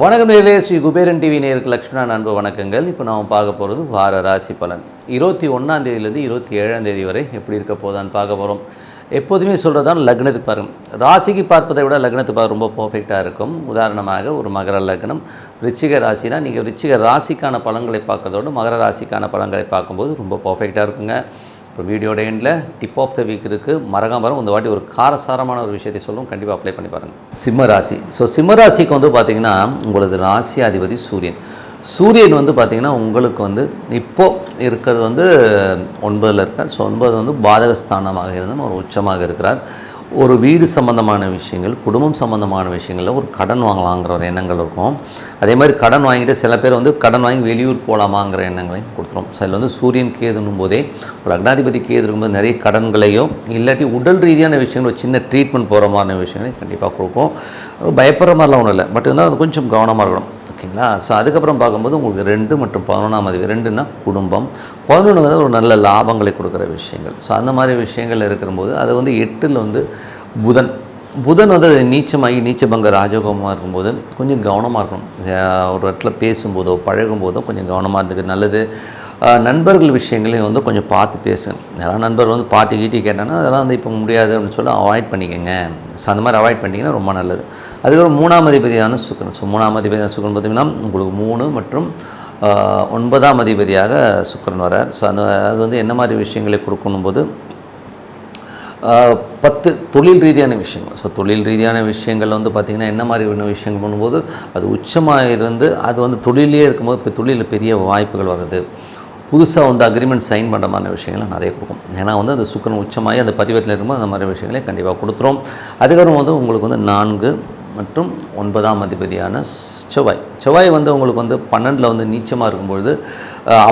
வணக்கம் நேர்களே ஸ்ரீ குபேரன் டிவி நேருக்கு லக்ஷ்மணா அன்பு வணக்கங்கள். இப்போ நாம் பார்க்க போகிறது வார ராசி பலன். இருபத்தி ஒன்றாம் தேதியிலேருந்து இருபத்தி ஏழாம் தேதி வரை எப்படி இருக்க போதான்னு பார்க்க போகிறோம் எப்போதுமே சொல்கிறது தான் லக்னத்தை பாருங்க ராசிக்கு பார்ப்பதை விட லக்னத்துக்கு பார்க்க ரொம்ப பர்ஃபெக்டாக இருக்கும். உதாரணமாக ஒரு மகர லக்னம் ரிச்சிக ராசினா நீங்கள் ரிச்சிக ராசிக்கான பலன்களை பார்க்கறதோட மகர ராசிக்கான பலன்களை பார்க்கும்போது ரொம்ப பர்ஃபெக்டாக இருக்குங்க. இப்போ வீடியோட எண்டில் டிப் ஆஃப் த வீக் இருக்குது மறக்காம இந்த வாட்டி ஒரு காரசாரமான ஒரு விஷயத்தை சொல்லவும் கண்டிப்பாக அப்ளை பண்ணி பாருங்கள் சிம்ம ராசி. ஸோ சிம்ம ராசிக்கு வந்து பார்த்திங்கன்னா உங்களது ராசி அதிபதி சூரியன். சூரியன் வந்து பார்த்திங்கன்னா உங்களுக்கு வந்து இப்போது இருக்கிறது வந்து ஒன்பதில் இருக்கார். ஸோ ஒன்பது வந்து பாதகஸ்தானமாக இருந்தால் ஒரு உச்சமாக இருக்கிறார். ஒரு வீடு சம்மந்தமான விஷயங்கள் குடும்பம் சம்மந்தமான விஷயங்களில் ஒரு கடன் வாங்கலாங்கிற ஒரு எண்ணங்கள் இருக்கும். அதே மாதிரி கடன் வாங்கிட்டு சில பேர் வந்து கடன் வாங்கி வெளியூர் போகலாமாங்கிற எண்ணங்களையும் கொடுத்துரும். ஸோ வந்து சூரியன் கேதுன்னும் போதே ஒரு அக்னாதிபதி கேது இருக்கும்போது நிறைய கடன்களையோ இல்லாட்டி உடல் ரீதியான விஷயங்கள் ஒரு சின்ன ட்ரீட்மெண்ட் போகிற மாதிரியான விஷயங்களையும் கண்டிப்பாக கொடுக்கும். பயப்படுற மாதிரிலாம் ஒன்றும் இல்லை. பட் இருந்தால் அது கொஞ்சம் கவனமாக இருக்கணும். ஓகேங்களா? ஸோ அதுக்கப்புறம் பார்க்கும்போது உங்களுக்கு ரெண்டு மற்றும் பதினொன்றாம் அதிபதி ரெண்டுன்னா குடும்பம். பதினொன்று ஒரு நல்ல லாபங்களை கொடுக்குற விஷயங்கள். ஸோ அந்த மாதிரி விஷயங்கள் இருக்கும்போது அது வந்து எட்டில் வந்து புதன். புதன் வந்து நீச்சமாகி நீச்சபங்க ராஜகோபமாக இருக்கும்போது கொஞ்சம் கவனமாக இருக்கணும். ஒரு இடத்துல பேசும்போதோ பழகும்போதோ கொஞ்சம் கவனமாக இருந்துக்கு நல்லது. நண்பர்கள் விஷயங்களையும் வந்து கொஞ்சம் பார்த்து பேசுங்க. யாராவது நண்பர் வந்து பாட்டி கீட்டி கேட்டாங்கன்னா அதெல்லாம் வந்து இப்போ முடியாது அப்படின்னு சொல்லி அவாய்ட் பண்ணிக்கோங்க. ஸோ அந்த மாதிரி அவாய்ட் பண்ணிங்கன்னா ரொம்ப நல்லது. அதுக்கப்புறம் மூணாம் அதிபதியான சுக்கரன். ஸோ மூணாம் அதிபதியான சுக்கரன் பார்த்திங்கன்னா உங்களுக்கு மூணு மற்றும் ஒன்பதாம் அதிபதியாக சுக்கரன் வரார் ஸோ அந்த அது வந்து என்ன மாதிரி விஷயங்களை கொடுக்கணும் போது பத்து தொழில் ரீதியான விஷயங்கள். ஸோ தொழில் ரீதியான விஷயங்கள் வந்து பார்த்திங்கன்னா என்ன மாதிரி விஷயங்கள் பண்ணும்போது அது உச்சமாக இருந்து அது வந்து தொழிலே இருக்கும்போது இப்போ தொழிலில் பெரிய வாய்ப்புகள் வருது புதுசாக வந்து அக்ரிமெண்ட் சைன் பண்ணுற மாதிரி விஷயங்கள்லாம் நிறைய கொடுக்கும். ஏன்னா வந்து அந்த சுக்கரன் உச்சமாகி அந்த பதிவத்தில் இருக்கும்போது அந்த மாதிரி விஷயங்களை கண்டிப்பாக கொடுத்துரும். அதுக்கப்புறம் வந்து உங்களுக்கு வந்து நான்கு மற்றும் ஒன்பதாம் அதிபதியான செவ்வாய். செவ்வாய் வந்து உங்களுக்கு வந்து பன்னெண்டில் வந்து நீச்சமாக இருக்கும்பொழுது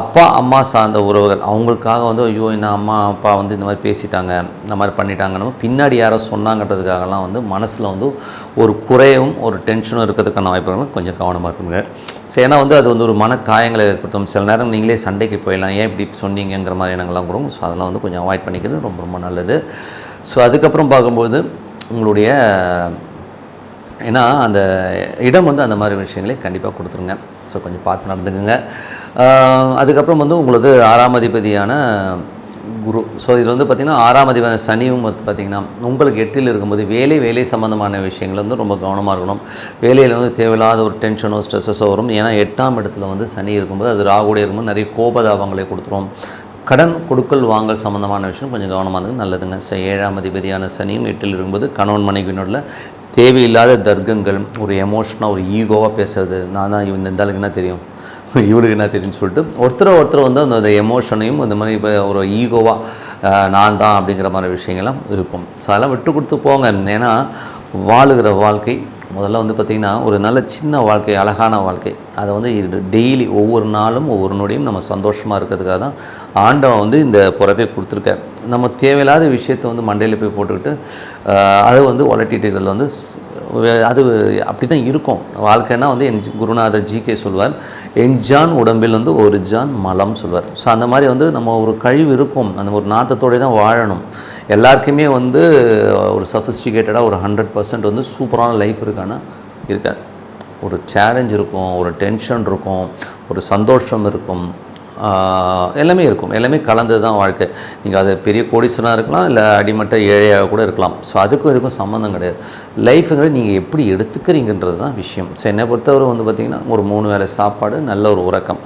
அப்பா அம்மா சார்ந்த உறவுகள் அவங்களுக்காக வந்து ஐயோ என்ன அம்மா அப்பா வந்து இந்த மாதிரி பேசிட்டாங்க இந்த மாதிரி பண்ணிட்டாங்கன்னு பின்னாடி யாரோ சொன்னாங்கன்றதுக்காகலாம் வந்து மனசில் வந்து ஒரு குறையும் ஒரு டென்ஷனும் இருக்கிறதுக்கான வாய்ப்புகள் கொஞ்சம் கவனமாக இருக்குங்க ஸோ ஏன்னா வந்து அது வந்து ஒரு மன காயங்களை ஏற்படுத்தும். சில நேரம் நீங்களே சண்டைக்கு போயிடலாம். ஏன் இப்படி சொன்னீங்கங்கிற மாதிரி எண்ணங்கள்லாம் கூட ஸோ அதெல்லாம் வந்து கொஞ்சம் அவாய்ட் பண்ணிக்கிறது ரொம்ப ரொம்ப நல்லது. ஸோ அதுக்கப்புறம் பார்க்கும்போது உங்களுடைய ஏன்னா அந்த இடம் வந்து அந்த மாதிரி விஷயங்களை கண்டிப்பாக கொடுத்துருங்க. ஸோ கொஞ்சம் பார்த்து நடந்துக்குங்க. அதுக்கப்புறம் வந்து உங்களது ஆறாம் அதிபதியான குரு. ஸோ இது வந்து பார்த்திங்கன்னா ஆறாம் அதிபதியான சனியும் வந்து பார்த்திங்கன்னா உங்களுக்கு எட்டில் இருக்கும்போது வேலை வேலை சம்மந்தமான விஷயங்கள் வந்து ரொம்ப கவனமாக இருக்கணும். வேலையில் வந்து தேவையில்லாத ஒரு டென்ஷனோ ஸ்ட்ரெஸ்ஸஸோ வரும். ஏன்னா எட்டாம் இடத்துல வந்து சனி இருக்கும்போது அது ராகுடைய இருக்கும்போது நிறைய கோபதாபங்களை கொடுத்துரும். கடன் கொடுக்கல் வாங்கல் சம்மந்தமான விஷயம் கொஞ்சம் கவனமாக இருந்தது நல்லதுங்க. ஸோ ஏழாம் அதிபதியான சனியும் எட்டில் இருக்கும்போது கணவன் மனைவியினோட தேவையில்லாத தர்க்கங்கள் ஒரு எமோஷனாக ஒரு ஈகோவாக பேசுறது. நான் தான் இந்த அளவுக்கு என்ன தெரியும்? இவருக்கு என்ன தெரியும்னு சொல்லிட்டு ஒருத்தரை ஒருத்தர் வந்து அந்த எமோஷனையும் இந்த மாதிரி இப்போ ஒரு ஈகோவாக நான் தான் அப்படிங்கிற மாதிரி விஷயங்கள்லாம் இருக்கும். ஸோ அதெல்லாம் விட்டு கொடுத்து போங்க. ஏன்னா வாழுகிற வாழ்க்கை முதல்ல வந்து பார்த்திங்கன்னா ஒரு நல்ல சின்ன வாழ்க்கை அழகான வாழ்க்கை. அதை வந்து டெய்லி ஒவ்வொரு நாளும் ஒவ்வொரு நொடியும் நம்ம சந்தோஷமாக இருக்கிறதுக்காக தான் ஆண்டவன் வந்து இந்த பிறப்பை கொடுத்துருக்கார். நம்ம தேவையில்லாத விஷயத்தை வந்து மண்டையில் போய் போட்டுக்கிட்டு அதை வந்து உலட்டிட்டு இருக்கிறதுல வந்து அது அப்படி தான் இருக்கும். வாழ்க்கைன்னா வந்து என் குருநாதர் ஜிகே சொல்வார் என் ஜான் உடம்பில் வந்து ஒரு ஜான் மலம் சொல்வார். ஸோ அந்த மாதிரி வந்து நம்ம ஒரு கழிவு இருக்கும். அந்த ஒரு நாத்தத்தோடய தான் வாழணும். எல்லாருக்குமே வந்து ஒரு சஃபிஸ்டிகேட்டடாக ஒரு ஹண்ட்ரட் பர்சன்ட் வந்து சூப்பரான லைஃப் இருக்கான்னா இருக்காது. ஒரு சேலஞ்ச் இருக்கும் ஒரு டென்ஷன் இருக்கும் ஒரு சந்தோஷம் இருக்கும். எல்லாமே இருக்கும். எல்லாமே கலந்தது தான் வாழ்க்கை. நீங்கள் அது பெரிய கோடீஸ்வரனாக இருக்கலாம் இல்லை அடிமட்ட ஏழையாக கூட இருக்கலாம். ஸோ அதுக்கும் இதுக்கும் சம்மந்தம் கிடையாது. லைஃபுங்கிறது நீங்கள் எப்படி எடுத்துக்கிறீங்கன்றது தான் விஷயம். ஸோ என்னை பொறுத்தவரை வந்து பார்த்திங்கன்னா ஒரு மூணு வேளை சாப்பாடு நல்ல ஒரு உறக்கம்.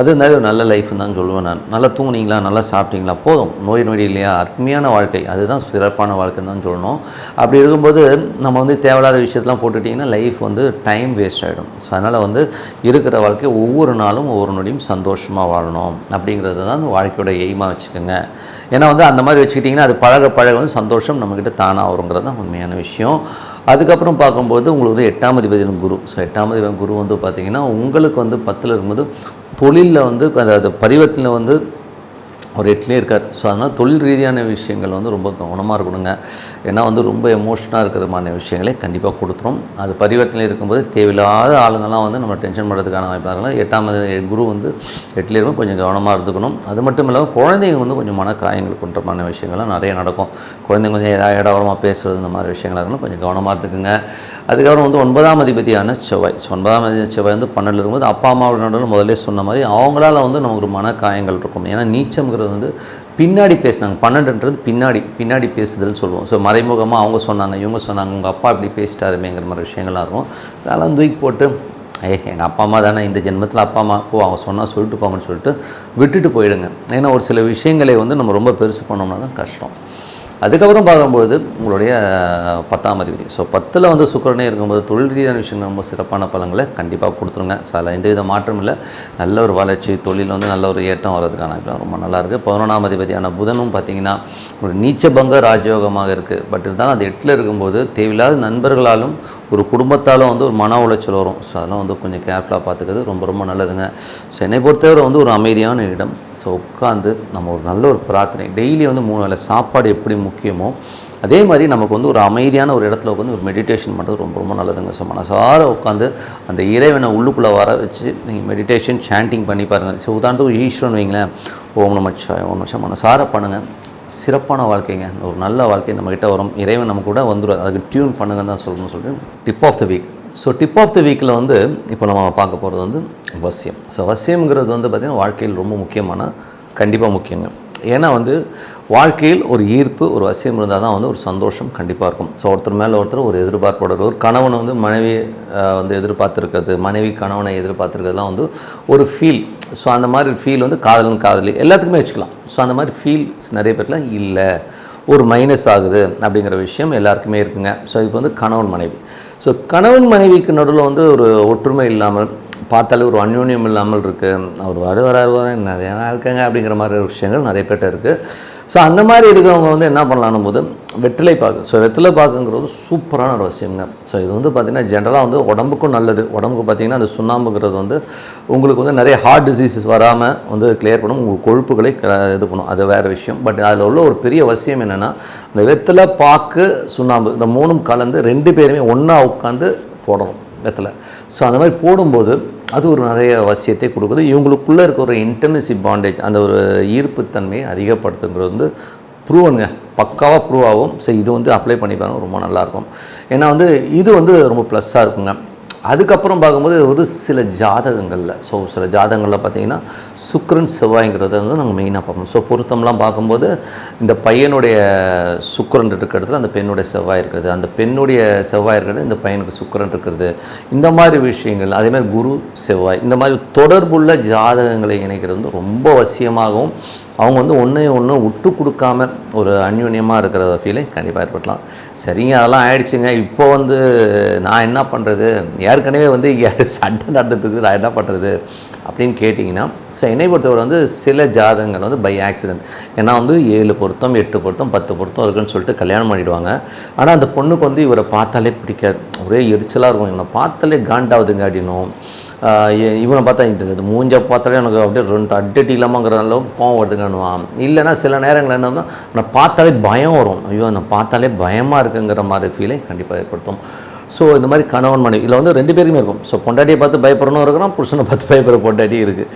அது நல்ல நல்ல லைஃப்னு தான் சொல்லுவேன் நான். நல்லா தூங்குனீங்களா? நல்லா சாப்பிட்டீங்களா? போதும். நோய் நொடி இல்லையா? அருமையான வாழ்க்கை. அதுதான் சிறப்பான வாழ்க்கைன்னு தான் சொல்லணும். அப்படி இருக்கும்போது நம்ம வந்து தேவையில்லாத விஷயத்தெல்லாம் போட்டுட்டிங்கன்னா லைஃப் வந்து டைம் வேஸ்ட் ஆகிடும் ஸோ அதனால் வந்து இருக்கிற வாழ்க்கை ஒவ்வொரு நாளும் ஒவ்வொரு நொடியும் சந்தோஷமாக வாழணும். அப்படிங்கிறது தான் அந்த வாழ்க்கையோட எய்மாக வச்சுக்கோங்க. ஏன்னா வந்து அந்த மாதிரி வச்சுக்கிட்டிங்கன்னா அது பழக பழக வந்து சந்தோஷம் நம்மக்கிட்ட தானாக வருங்கிறது தான் உண்மையான விஷயம். அதுக்கப்புறம் பார்க்கும்போது உங்களுக்கு வந்து எட்டாம் அதிபதியின் குரு. ஸோ எட்டாம் அதிபதி குரு வந்து பார்த்திங்கன்னா உங்களுக்கு வந்து பத்தில் இருக்கும்போது தொழிலில் வந்து அந்த பரிவர்த்தனை வந்து அவர் எட்லேயே இருக்கார். ஸோ அதனால் தொழில் ரீதியான விஷயங்கள் வந்து ரொம்ப கவனமாக இருக்கணுங்க. ஏன்னா வந்து ரொம்ப எமோஷனாக இருக்கிற மாதிரி விஷயங்களே கண்டிப்பாக கொடுத்துரும். அது பரிவர்த்தனை இருக்கும்போது தேவையில்லாத ஆளுங்கள்லாம் வந்து நம்ம டென்ஷன் பண்ணுறதுக்கான வாய்ப்பாக இருக்கலாம் எட்டாம் குரு வந்து எட்டில் இருக்கும் கொஞ்சம் கவனமாக இருந்துக்கணும். அது மட்டும் இல்லாமல் குழந்தைங்க வந்து கொஞ்சம் மன காயங்கள் கொண்ட மாதிரி விஷயங்கள்லாம் நிறைய நடக்கும். குழந்தைங்க கொஞ்சம் ஏதாவது இடவரமாக பேசுகிறது இந்த மாதிரி விஷயங்களாக இருக்கணும் கொஞ்சம் கவனமாக இருந்துக்குங்க. அதுக்கப்புறம் வந்து ஒன்பதாம் அதிபதியான செவ்வாய். ஸோ ஒன்பதாம் அதிபதி செவ்வாய் வந்து பன்னெண்டில் இருக்கும்போது அப்பா அம்மாவோட முதல்ல சொன்ன மாதிரி அவங்களால வந்து நமக்கு ஒரு மன காயங்கள் இருக்கும். ஏன்னா நீச்சம்ங்கிறது வந்து பின்னாடி பேசினாங்க. பன்னெண்டுன்றது பின்னாடி பின்னாடி பேசுதல்னு சொல்லுவோம். ஸோ மறைமுகமாக அவங்க சொன்னாங்க இவங்க சொன்னாங்க உங்கள் அப்பா இப்படி பேசிட்டாருமேங்கிற மாதிரி விஷயங்கள்லாம் இருக்கும். அதெல்லாம் தூக்கி போட்டு ஏய் எங்கள் அப்பா அம்மா தானே இந்த ஜென்மத்தில் அப்பா அம்மா போ அவங்க சொன்னால் சொல்லிட்டு போங்கன்னு சொல்லிட்டு விட்டுட்டு போயிடுங்க. ஏன்னா ஒரு சில விஷயங்களை வந்து நம்ம ரொம்ப பெருசு பண்ணோம்னா தான் கஷ்டம். அதுக்கப்புறம் பார்க்கும்போது உங்களுடைய பத்தாம் அதிபதி. ஸோ பத்தில் வந்து சுக்கரனே இருக்கும்போது தொழில் ரீதியான விஷயங்கள் ரொம்ப சிறப்பான பலங்களை கண்டிப்பாக கொடுத்துருங்க. ஸோ அதில் எந்த வித மாற்றம் இல்லை. நல்ல ஒரு வளர்ச்சி தொழில் வந்து நல்ல ஒரு ஏற்றம் வர்றதுக்கான ரொம்ப நல்லா இருக்குது பதினொன்றாம் அதிபதியான புதனும் பார்த்தீங்கன்னா ஒரு நீச்சபங்க ராஜயோகமாக இருக்குது பட் இருந்தாலும் அது எட்டில் இருக்கும்போது தேவையில்லாத நண்பர்களாலும் ஒரு குடும்பத்தாலும் வந்து ஒரு மன உளைச்சல் வரும். ஸோ அதெல்லாம் வந்து கொஞ்சம் கேர்ஃபுல்லாக பார்த்துக்கிறது ரொம்ப ரொம்ப நல்லதுங்க. ஸோ என்னை பொறுத்தவரை வந்து ஒரு அமைதியான இடம். ஸோ உட்காந்து நம்ம ஒரு நல்ல ஒரு பிரார்த்தனை. டெய்லி வந்து மூணு வேலை சாப்பாடு எப்படி முக்கியமோ அதே மாதிரி நமக்கு வந்து ஒரு அமைதியான ஒரு இடத்துல உட்காந்து ஒரு மெடிடேஷன் பண்ணுறது ரொம்ப ரொம்ப நல்லதுங்க. ஸோ மனசார உட்காந்து அந்த இறைவனை உள்ளுக்குள்ளே வர வச்சு நீங்கள் மெடிடேஷன் சாண்டிங் பண்ணி பாருங்கள் ஸோ உதாரணத்துக்கு ஈஸ்வரன் வைங்களேன். ஓம் நமச்சாய் ஓம் நமச்சா மனசார பண்ணுங்கள் சிறப்பான வாழ்க்கைங்க. ஒரு நல்ல வாழ்க்கை நம்மக்கிட்ட வரும். இறைவன் நம்ம கூட வந்துடும் அதுக்கு டியூன் பண்ணுங்கன்னு தான் சொல்லணும்னு சொல்லிட்டு tip of the week so tip of the வீக்கில் வந்து இப்போ நம்ம பார்க்க போகிறது வந்து வசியம். ஸோ வசியம்ங்கிறது வந்து பார்த்திங்கன்னா வாழ்க்கையில் ரொம்ப முக்கியமான கண்டிப்பாக முக்கியங்க. ஏன்னா வந்து வாழ்க்கையில் ஒரு ஈர்ப்பு ஒரு வசியம் இருந்தால் தான் வந்து ஒரு சந்தோஷம் கண்டிப்பாக இருக்கும். ஸோ ஒருத்தர் மேலே ஒருத்தர் ஒரு எதிர்பார்ப்போட ஒரு கணவன் வந்து மனைவி வந்து எதிர்பார்த்துருக்கிறது மனைவி கணவனை எதிர்பார்த்துருக்கிறதுலாம் வந்து ஒரு ஃபீல் ஸோ அந்த மாதிரி ஃபீல் வந்து காதலன் காதலி எல்லாத்துக்குமே வச்சுக்கலாம். ஸோ அந்த மாதிரி ஃபீல்ஸ் நிறைய பேர்லாம் இல்லை. ஒரு மைனஸ் ஆகுது அப்படிங்கிற விஷயம் எல்லாருக்குமே இருக்குங்க. ஸோ இப்போ வந்து கணவன் மனைவி. ஸோ கணவன் மனைவிக்கு நடுவில் வந்து ஒரு ஒற்றுமை இல்லாமல் பார்த்தாலே ஒரு அந்யோன்யம் இல்லாமல் இருக்குது அவர் வாடு வராரு வர நிறையா இருக்காங்க அப்படிங்கிற மாதிரி விஷயங்கள் நிறைய பேர்ட்ட இருக்குது ஸோ அந்த மாதிரி இருக்கிறவங்க வந்து என்ன பண்ணலான்னு போது வெற்றிலை பாக்கு. ஸோ வெற்றிலை பாக்குங்கிறது சூப்பரான ஒரு விஷயங்க. ஸோ இது வந்து பார்த்திங்கன்னா ஜென்ரலாக வந்து உடம்புக்கும் நல்லது. உடம்புக்கு பார்த்திங்கன்னா அந்த சுண்ணாம்புங்கிறது வந்து உங்களுக்கு வந்து நிறைய ஹார்ட் டிசீசஸ் வராமல் வந்து கிளியர் பண்ணும். உங்கள் கொழுப்புகளை க- இது பண்ணும். அது வேறு விஷயம். பட் அதில் உள்ள ஒரு பெரிய அவசியம் என்னென்னா இந்த வெற்றிலை பாக்கு சுண்ணாம்பு இந்த மூணும் கலந்து ரெண்டு பேருமே ஒன்றா உட்காந்து போடணும் வெத்தலை ஸோ அந்த மாதிரி போடும்போது அது ஒரு நிறைய வசியத்தை கொடுக்குது. இவங்களுக்குள்ளே இருக்க ஒரு இன்டர்னசி பாண்டேஜ் அந்த ஒரு ஈர்ப்புத்தன்மையை அதிகப்படுத்துங்கிறது வந்து ப்ரூவனுங்க பக்காவாக ப்ரூவ் ஆகும். ஸோ இது வந்து அப்ளை பண்ணி பாருங்கள் ரொம்ப நல்லாயிருக்கும் ஏன்னா வந்து இது வந்து ரொம்ப ப்ளஸ்ஸாக இருக்குங்க. அதுக்கப்புறம் பார்க்கும்போது ஒரு சில ஜாதகங்களில் ஸோ சில ஜாதகங்களில் பார்த்தீங்கன்னா சுக்கிரன் செவ்வாய்ங்கிறத வந்து நாங்கள் மெயினாக பார்ப்போம். ஸோ பொருத்தம்லாம் பார்க்கும்போது இந்த பையனுடைய சுக்கரன் இருக்கிறதுல அந்த பெண்ணுடைய செவ்வாய் இருக்கிறது அந்த பெண்ணுடைய செவ்வாய் இருக்கிறது இந்த பையனுக்கு சுக்கரன் இருக்கிறது. இந்த மாதிரி விஷயங்கள் அதேமாதிரி குரு செவ்வாய் இந்த மாதிரி தொடர்புள்ள ஜாதகங்களை இணைக்கிறது வந்து ரொம்ப அவசியமாகவும் அவங்க வந்து ஒன்றையும் ஒன்று விட்டு கொடுக்காம ஒரு அந்யூன்யமாக இருக்கிற ஃபீலை கண்டிப்பாக ஏற்படுத்தலாம் சரிங்க அதெல்லாம் ஆயிடுச்சுங்க. இப்போ வந்து நான் என்ன பண்ணுறது ஏற்கனவே வந்து இங்க சண்டை நடந்துட்டு நான் என்ன பண்ணுறது அப்படின்னு கேட்டிங்கன்னா ஸோ என்னை பொறுத்தவரை வந்து சில ஜாதகங்கள் வந்து பை ஆக்சிடென்ட் ஏன்னா வந்து ஏழு பொருத்தம் எட்டு பொருத்தம் பத்து பொருத்தம் இருக்குன்னு சொல்லிட்டு கல்யாணம் பண்ணிவிடுவாங்க ஆனால் அந்த பொண்ணுக்கு வந்து இவரை பார்த்தாலே பிடிக்காது. ஒரே எரிச்சலாக இருக்கும். என்னை பார்த்தாலே காண்டாவதுங்க அப்படின்னும். இவனை பார்த்தா இந்த மூஞ்ச பார்த்தாலே எனக்கு அப்படியே ரெண்டு அட்டடி இல்லாமங்கிற அளவுக்கு கோவம் வருதுங்கன்னுவான் இல்லைன்னா சில நேரங்கள் என்னன்னா நான் பார்த்தாலே பயம் வரும். ஐயோ நான் பார்த்தாலே பயமாக இருக்குங்கிற மாதிரி ஃபீலை கண்டிப்பாக ஏற்படுத்தும். ஸோ இந்த மாதிரி கணவன் மனைவி இதில் வந்து ரெண்டு பேருக்குமே இருக்கும். ஸோ பொண்டாட்டியை பார்த்து பயப்படணும் இருக்கிறான் புருஷனை பார்த்து பயப்படுற பொண்டாட்டி இருக்குது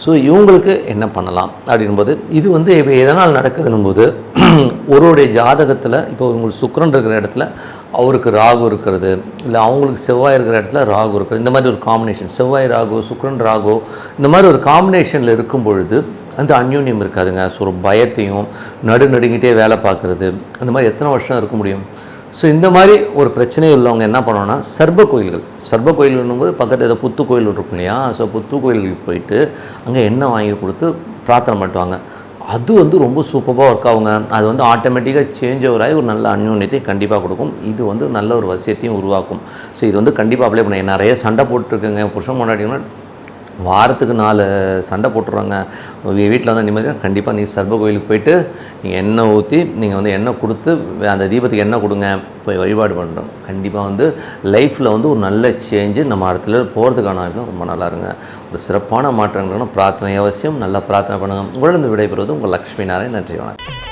ஸோ இவங்களுக்கு என்ன பண்ணலாம் அப்படின்போது இது வந்து இப்போ எதனால் நடக்குதுன்னும் போது ஒருவருடைய ஜாதகத்தில் இப்போ உங்களுக்கு சுக்கரன் இருக்கிற இடத்துல அவருக்கு ராகு இருக்கிறது இல்லை அவங்களுக்கு செவ்வாய் இருக்கிற இடத்துல ராகு இருக்கிறது இந்த மாதிரி ஒரு காம்பினேஷன் செவ்வாய் ராகு சுக்கரன் ராகு இந்த மாதிரி ஒரு காம்பினேஷனில் இருக்கும் பொழுது அந்த அந்யூன்யம் இருக்காதுங்க. ஸோ ஒரு பயத்தையும் நடு நடுங்கிட்டே வேலை பார்க்குறது அந்த மாதிரி எத்தனை வருஷம் இருக்க முடியும்? ஸோ இந்த மாதிரி ஒரு பிரச்சனை உள்ளவங்க என்ன பண்ணோன்னா சர்ப கோயில்கள். சர்ப கோயில்னும் போது பக்கத்தில் ஏதோ புத்து கோயில் இருக்கும் இல்லையா? ஸோ புத்து கோயிலுக்கு போயிட்டு அங்கே எண்ணெய் வாங்கி கொடுத்து பிரார்த்தனை பண்ணுவாங்க அது வந்து ரொம்ப சூப்பராக ஒர்க் ஆகுங்க. அது வந்து ஆட்டோமேட்டிக்காக சேஞ்ச் ஓவர் ஆகி ஒரு நல்ல அந்யோன்யத்தை கண்டிப்பாக கொடுக்கும். இது வந்து நல்ல ஒரு வசியத்தையும் உருவாக்கும். ஸோ இது வந்து கண்டிப்பாக அப்ளை பண்ண. நிறைய சண்டை போட்டுருக்குங்க. புருஷன் கொண்டாடினா வாரத்துக்கு நாலு சண்டை போட்டுருவாங்க வீட்டில் வந்து நிம்மதியாக கண்டிப்பாக நீ சர்வ கோயிலுக்கு போயிட்டு நீங்கள் எண்ணெய் ஊற்றி நீங்கள் வந்து எண்ணெய் கொடுத்து அந்த தீபத்துக்கு எண்ணெய் கொடுங்க. போய் வழிபாடு பண்ணுறோம் கண்டிப்பாக வந்து லைஃப்பில் வந்து ஒரு நல்ல சேஞ்சு நம்ம இடத்துல போகிறதுக்கான ரொம்ப நல்லா இருங்க. ஒரு சிறப்பான மாற்றங்களும் பிரார்த்தனை அவசியம். நல்லா பிரார்த்தனை பண்ணுங்கள் உங்களிடம் விடைபெறுவது உங்கள் லக்ஷ்மி நாராயண் நன்றி வணக்கம்.